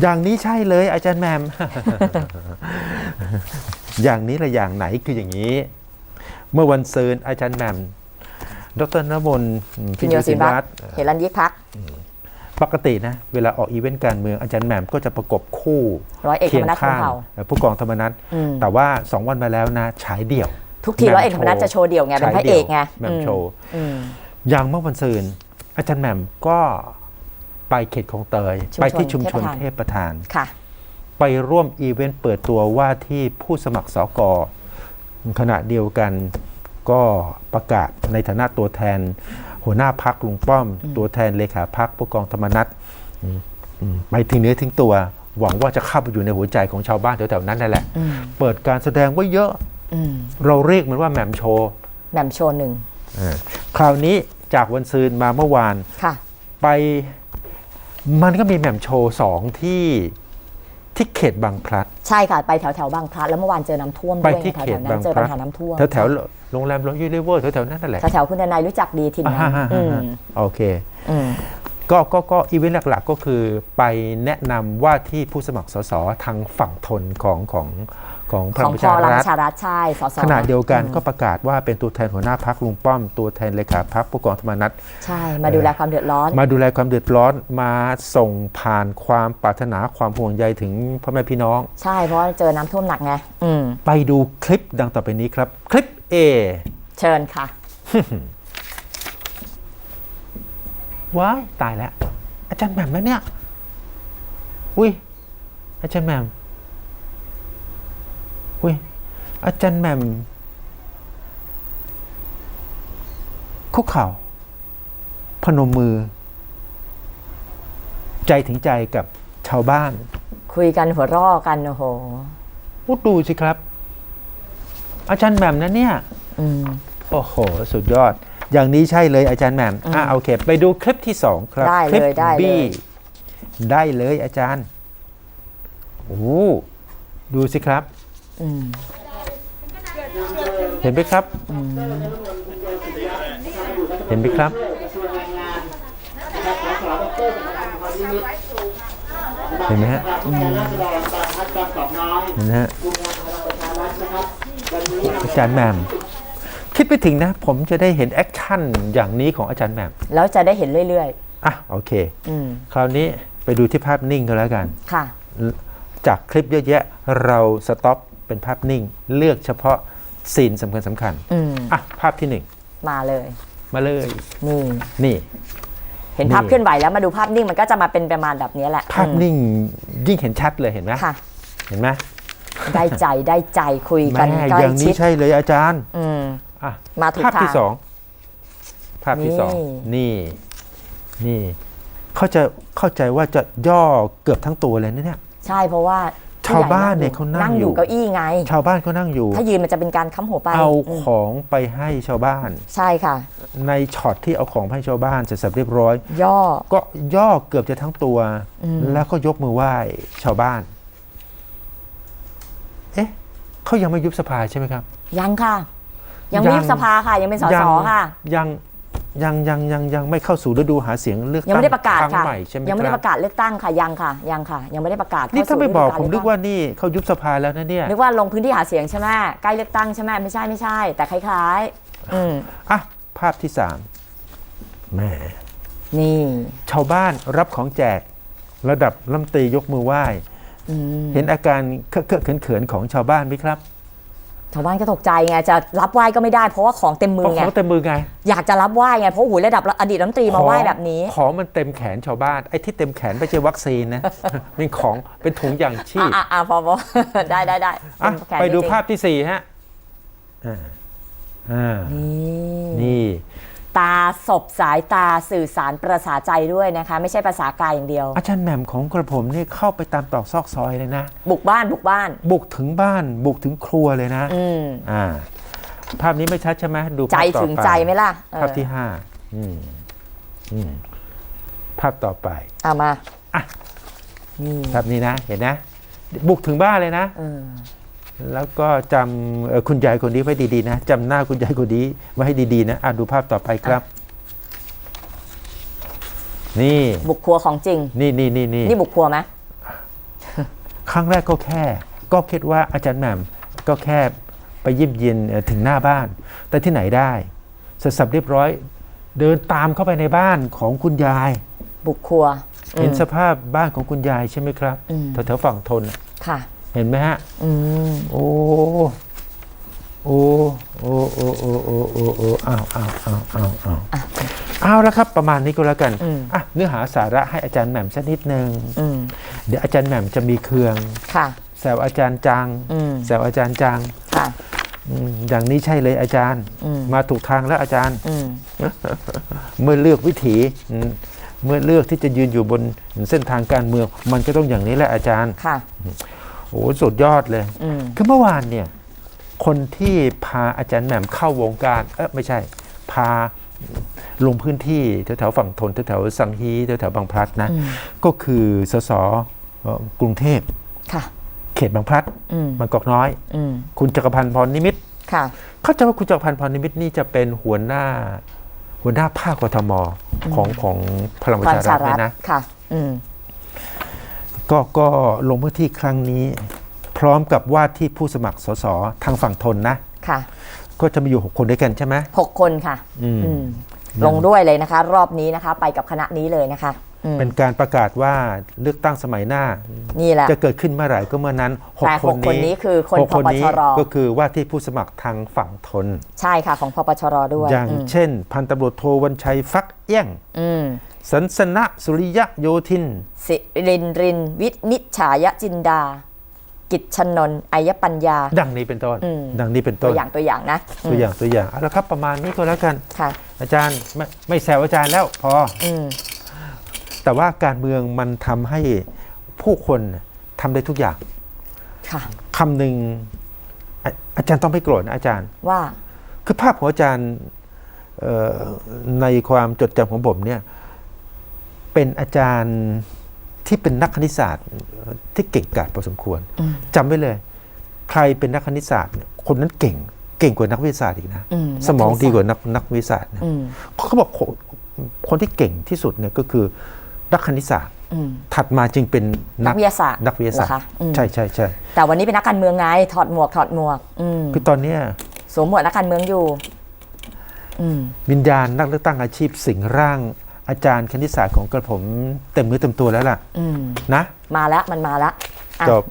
อย่างนี้ใช่เลยอาจารย์แหมม อย่างนี้ละอย่างไหนคืออย่างนี้ เมื่อวันซืนอาจารย์แหมม ดรนมนต์พิญโยศินวัตรเฮรันยิกพัก ปกตินะ เวลาออกอีเวนต์การเมืองอาจารย์แหม่มก็จะประกบคู่ร้อยเอกธรเคีรมนัฐพรหข้ามงเผ่าเอ่อผู้กองธรรมนัฐอืมแต่ว่า2วันมาแล้วนะฉายเดี่ยว ทุกทีร้อยเอกธรรมนัฐจะโชว์เดี่ยวไงเป็นพระเอกไงแหม่มโชว์อืมอย่างเมื่อวันซืนอาจารย์แหม่มก็ ไปเขตคลองเตยชุมชนไปที่ชุมชนเทเทพพประธานประธานค่ะไปร่วมอีเวนต์เปิดตัวว่าที่ผู้สมัครสกขณะเดียวกันก็ประกาศในฐานะตัวแทน หัวหน้าพักลุงป้อม ตัวแทนเลขาพักผู้กองธรรมนัฐอืมอืมไปถึงเนื้อถึงตัว หวังว่าจะเข้าไปอยู่ในหัวใจของชาวบ้านแถวๆนั้นนั่นแหละอืมเปิดการแสดงไว้เยอะอืมเราเรียกมันว่าแหม่มโชว์แหม่มโชว์หนึ่งอ่าคราวนี้จากวันซืนมาเมื่อวานค่ะไป มันก็มีแหม่มโชว์สองที่ที่เขตบางพลัด ใช่ค่ะ ไปแถวแถวๆบางพลัดแล้วเมื่อวานเจอน้ำท่วมไปด้วยที่แถวเขแถตวๆนั้บางนเจอพลัปัดญหาน้ำท่วมแถวแถวๆโรงแรมรอยยูนิเวอร์แถวแถวๆนั้นนั่นแหละแถวแถวๆคุณทนายรู้จักดีทีมงานอ่าอืมโอเค อืม ก็ก็ก็อีเวนต์หลักๆก็คือไปแนะนำว่าที่ผู้สมัครสสทางฝั่งทนของของ ของพขลัองงประพชาอรังรัปฐระชารัฐใช่สสขณะเดียวกันก็ประกาศว่าเป็นตัวแทนหัวหน้าพักลุงป้อม ตัวแทนเลขาพักผู้กองธรรมนัฐใช่มาดูแลความเดือดร้อน มาดูแลความเดือดร้อนมาส่งผ่านความปรารถนาความห่วงใยถึงพ่อแม่พี่น้อง ใช่เพราะว่าเจอน้ำท่วมหนักไงอืมไปดูคลิปดังต่อไปนี้ครับ คลิป A เชิญค่ะว้ายตายแล้ว อาจารย์แหม่มแล้วเนี่ย อุ้ยอาจารย์แหม่ม อุ้ยอาจารย์แหม่มคุกเข่า พนมมือ ใจถึงใจกับชาวบ้าน คุยกันหัวเร่อกันโอ้โหพูดดูสิครับ อาจารย์แหม่มนะเนี่ยอืมโอ้โห สุดยอด อย่างนี้ใช่เลยอาจารย์แหม่มอะโอเค ไปดูคลิปที่สองครับได้คลิปเลยได้เลย B ได้เลยอาจารย์โอ้โหดูสิครับอืม เห็นไหมครับ เห็นไหมครับเห็นไหมฮะเห็นไหมฮะอาจารย์แหม่มคิดไปถึงนะ ผมจะได้เห็นแอคชั่นอย่างนี้ของอาจารย์แหม่มแล้วจะได้เห็นเรื่อยอะโอเคๆอืมคราวนี้ไปดูที่ภาพนิ่งก็แล้วกัน ค่ะ จากคลิปเยอะแยะ เราสต็อป เป็นภาพนิ่ง เลือกเฉพาะซีนสำคัญสำคัญอืมอะภาพที่หนึ่งมาเลย มาเลย นี่ นี่ เห็นภาพนี่เคลื่อนไหวแล้วมาดูภาพนิ่งมันก็จะมาเป็นประมาณแบบนี้แหละภาพอืมนิ่งยิ่งเห็นชัดเลยเห็นไหมค่ะ เห็นไหมได้ใจได้ใจคุยกันแม่ใกล้อย่างชินี้ดใช่เลยอาจารย์อืม อะมาถูกภาพที่ทางสองภาพที่สองนี่ นี่นี่เข้าใจเข้าใจว่าจะย่อเกือบทั้งตัวเลยนะเนี่ย ใช่เพราะว่า ชาวบ้านเนี่ยเขานั่งนั่งออยู่ยู่เก้าอี้ไง ชาวบ้านก็นั่งอยู่ ถ้ายืนมันจะเป็นการค้ำหัวไปเอาอืมของไปให้ชาวบ้าน ใช่ค่ะ ในช็อตที่เอาของไปให้ชาวบ้านเสร็จสับเรียบร้อย ย่อก็ย่อเกือบจะทั้งตัวอืมแล้วก็ยกมือไหว้ชาวบ้าน เอ๊ะเขายังไม่ยุบสภาใช่ไหมครับ ยังค่ะ ยังไม่ยังยุบสภาค่ะ ยังเป็นสสค่ะ ยัง ยังยังยังยังไม่เข้าสู่ฤดูหาเสียงเลือกยังตั้งไม่ได้ประกาศครั้งค่ะใหม่ใช่ไหมยังไม่ได้คปรับระกาศเลือกตั้งค่ะยังค่ะยังค่ะ ยังไม่ได้ประกาศนี่เข้ถ้าไม่บอกสู่ผมฤนึดูกกาลว่านี่เขายุบสภาแล้วนะเนี่ยนึกว่าลงพื้นที่หาเสียงใช่ไหมใกล้เลือกตั้งใช่ไหมไม่ใช่ไม่ใช่ แต่คล้ายๆอืมอะภาพที่สามแหม่นี่ชาวบ้านรับของแจกระดับลำตรียกมือไหว้อืมเห็นอาการเคอะเคอะเขินเขินๆของชาวบ้านไหมครับ ชาวบ้านก็ตกใจไงจะรับไหว้ก็ไม่ได้เพราะว่าของเต็มมืเพอราะไงเขาเต็มมือไง อยากจะรับไหว้ไงเพราะหูระดับอดีตรัฐมนตรีมาไหว้แบบนี้ ของมันเต็มแขนชาวบ้านไอ้ที่เต็มแขนไม่ใช่วัคซีนนะเป็นของเป็นถุงยางชีพอะอะพอพอได้ได้ได้อะเต็มแขนไปดูจริงๆภาพที่สี่ฮะอ่าอ่านี่นี่ ตาศพสายตาสื่อสารประสาใจด้วยนะคะ ไม่ใช่ภาษากายอย่างเดียว อาจารย์แหม่มของกระผมเนี่ยเข้าไปตามตอกซอกซอยเลยนะ บุกบ้านบุกบ้าน บุกถึงบ้าน บุกถึงครัวเลยนะอืมอ่า ภาพนี้ไม่ชัดใช่ไหมดูใจภาพต่อถึงปใจไหมล่ะเออภาพที่ห้าอืมอืมภาพต่อไป เอามาอะ นี่ภาพนี้นะ เห็นนะ บุกถึงบ้านเลยนะ เออ แล้วก็จำเอ่อคุณยายคนนี้ไว้ดีๆนะจำหน้าคุณยายคนนี้ไว้ให้ดีๆนะอะดูภาพต่อไปครับ นี่บุกครัวของจริง นี่นี่นี่นี่นี่บุกครัวไหมครั้งแรกก็แค่ ก็คิดว่าอาจารย์แหม่มก็แค่ไปเยิบเย็นเอ่อถึงหน้าบ้าน แต่ที่ไหนได้เสร็จสับเรียบร้อย เดินตามเข้าไปในบ้านของคุณยาย บุกครัว เห็นอืมสภาพบ้านของคุณยายใช่ไหมครับอืมแถวๆฝั่งทนน่ะค่ะ เห็นไหมฮะอืมโอ้โอ้โอ้โอ้โอ้โอ้โอ้โอ้อ้าวอ้าวอ้าวอ้าวอ้าวเอาละครับประมาณนี้ก็แล้วกันอืมอะเนื้อหาสาระให้อาจารย์แหม่มสักนิดนึงอืมเดี๋ยวอาจารย์แหม่มจะมีเครืองค่ะแซวอาจารย์จังอืมแซวอาจารย์จังค่ะอืมอย่างนี้ใช่เลยอาจารย์อืมมาถูกทางแล้วอาจารย์อืมเมื่อเลือกวิถีอืมเมื่อเลือกที่จะยืนอยู่บนเส้นทางการเมือง มันก็ต้องอย่างนี้แหละอาจารย์ค่ะ โอ้สุดยอดเลยอืมคือเมื่อวานเนี่ย คนที่พาอาจารย์แหม่มเข้าวงการ เออไม่ใช่ พาลงพื้นที่แถวๆฝั่งทนแถวๆสังฮีแถวๆบางพลัดนะอืมก็คือสสเอ่อกรุงเทพค่ะเขตบางพลัดอืมบางกอกน้อยอืมคุณจักรพันธ์พรนิมิตรค่ะเข้าใจว่าคุณจักรพันธ์พรนิมิตรนี่จะเป็นหัวหน้า หัวหน้าภาคกทมของของพลังประความชารัสาฐรัเนี่ฐยนะค่ะอืม ก็ก็ลงพื้นที่ครั้งนี้ พร้อมกับว่าที่ผู้สมัครสสทางฝั่งทนนะ ค่ะ ก็จะมีอยู่ 6 คนด้วยกันใช่ไหม หกคนค่ะอืม อืมลงด้วยเลยนะคะ รอบนี้นะคะ ไปกับคณะนี้เลยนะคะอืม เป็นการประกาศว่าเลือกตั้งสมัยหน้า นี่แหละ จะเกิดขึ้นเมื่อไหร่ก็เมื่อนั้นหกแต่คหนกคนนี้นี้คือคนหกพปนี้ชรก็คือว่าที่ผู้สมัครทางฝั่งทน ใช่ค่ะของพปชรด้วย อย่างอืมเช่น พันตำรวจโทวันชัยฟักเอี้ยงอืมสันสนะสุริยะโยธิน สิรินริน วินิจฉายจินดา กิจชนนท์อัยปัญญา ดังนี้เป็นต้นอืมดังนี้เป็นตัต้วนอย่างตัวอย่างนะ ตัวอย่างตัวอย่างเอาละครับประมาณนี้ก็แล้วกันค่ะอาจารย์ไม่ไม่แซวอาจารย์แล้วพออืม แต่ว่าการเมืองมันทำให้ผู้คนทำได้ทุกอย่างค่ะคำหนึ่งอาอาจารย์ต้องไม่โกรธนะอาจารย์ว่า คือภาพของอาจารย์เอ่อในความจดจำของผมเนี่ย เป็นอาจารย์ที่เป็นนักคณิตศาสตร์ที่เก่งกาจพอสมควรอืมจำไว้เลย ใครเป็นนักคณิตศาสตร์เนี่ยคนนั้นเก่ง เก่งกว่านักวิทยาศาสตร์อีกนะอืมสมองนักคณิตศาสตร์ดีกว่านักนักวิทยาศาสตร์นะอืมเขาบอกคนคนที่เก่งที่สุดเนี่ยก็คือ นักคณิตศาสตร์อืมถัดมาจึงเป็นนักวิทยาศาสตร์นักวิทยาศาสตเหรอร์คะอืมใช่ใช่ใช่แต่วันนี้เป็นนักการเมืองไงถอดหมวกถอดหมวกอืมคือตอนเนี้ยสวมหมวกนักการเมืองอยู่อืมวิญญาณนักเลือกตั้งอาชีพสิงร่างอาจารย์คณิตศาสตร์ของกระผมเต็มเนื้อเต็มตัวแล้วล่ะอืมนะ มาแล้วมันมาแล้วอะจบ